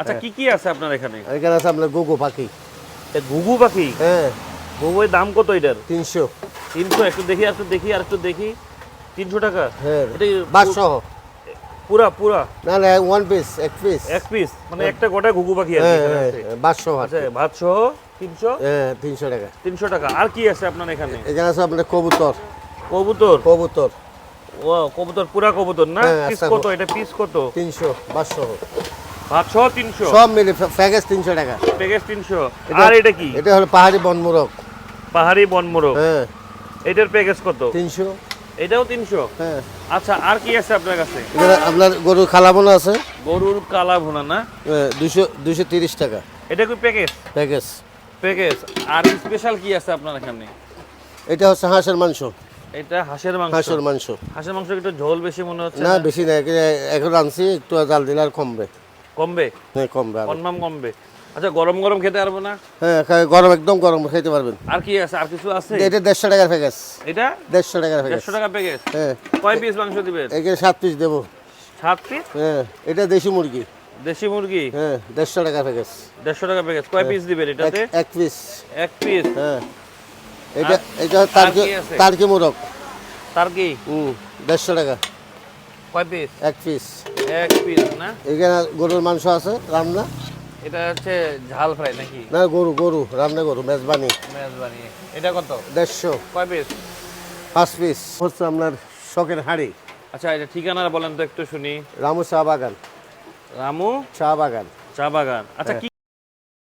আচ্ছা কি কি আছে আপনার এখানে? এখানে আছে আপনার গোগো পাখি। ঘুঘু পাখি? হ্যাঁ। ঘুঘুর দাম কত এটার? তিনশো। তিনশো একটু দেখি আর একটু দেখি আর একটু দেখি। তিনশো টাকা? হ্যাঁ। এটা বাদশহ পুরা পুরা? না না ওয়ান পিস এক পিস এক পিস মানে একটা গোটা ঘুঘু পাখি আছে হ্যাঁ হ্যাঁ আছে। বাদশহ আচ্ছা ভাত তিনশো? হ্যাঁ তিনশো টাকা। তিনশো টাকা। আর কি আছে আপনার এখানে? এখানে আছে আপনার কবুতর। কবুতর? কবুতর। ও কবুতর পুরা কবুতর না? হ্যাঁ, পিস আচ্ছা, কত? এটা পিস কত? তিনশো বাদশহ ভাত সহ তিনশো। সব মিলে প্যাকেজ তিনশো টাকা। প্যাকেজ তিনশো। এটা- আর এটা কি? এটা হলো পাহাড়ি বনমুরগ। পাহাড়ি বনমোরগ। হ্যাঁ। এটার প্যাকেজ কত? তিনশো। এটাও তিনশো? হ্যাঁ। আচ্ছা আর কি আছে আপনার কাছে? আপনার গরুর খালাবোনা আছে। গরুর কালা ভুনা না দুশো দুশো তিরিশ টাকা। এটা কি প্যাকেজ? প্যাকেজ। প্যাকেজ। আর স্পেশাল কি আছে আপনার এখানে? এটা হচ্ছে হাঁসের মাংস। এটা হাঁসের মাংস। হাঁসের মাংস। হাঁসের মাংস একটু ঝোল বেশি মনে হচ্ছে না? বেশি না এখন আনছি একটু জাল দিলে আর কমবে। কমবে? হ্যাঁ কমবে। কনফার্ম কমবে। আচ্ছা গরম গরম খেতে পারব না? হ্যাঁ গরম একদম গরম খেতে পারবেন। আর কি আছে? আর কিছু আছে? এটা দেড়শো টাকার প্যাকেজ এটা? দেড়শো টাকার প্যাকেজ দেড়শো টাকা প্যাকেজ হ্যাঁ। কয় পিস মাংস দিবেন? এখানে সাত পিস দেবো। সাত পিস হ্যাঁ এটা দেশি মুরগি। দেশি মুরগি? হ্যাঁ দেড়শো টাকার প্যাকেজ দেড়শো টাকা প্যাকেজ কয় পিস দিবেন এটাতে? এক পিস এক পিস হ্যাঁ। এটা এটা তারকি কি আছে? তারকি মোরগ। তার কি হুম দেড়শো টাকা। কয় পিস এক পিস এক পিস না? এখানে গরুর মাংস আছে রান্না। এটা হচ্ছে ঝাল ফ্রাই নাকি? না গরু গরু রান্না গরু মেজবানি। মেজবানি। এটা কত? দেড়শো। কয় পিস পাঁচ পিস হচ্ছে আপনার শখের হাঁড়ি। আচ্ছা এটা ঠিকানা বলেন তো একটু শুনি। রামু চা বাগান। রামু চা বাগান। চা বাগান। আচ্ছা কি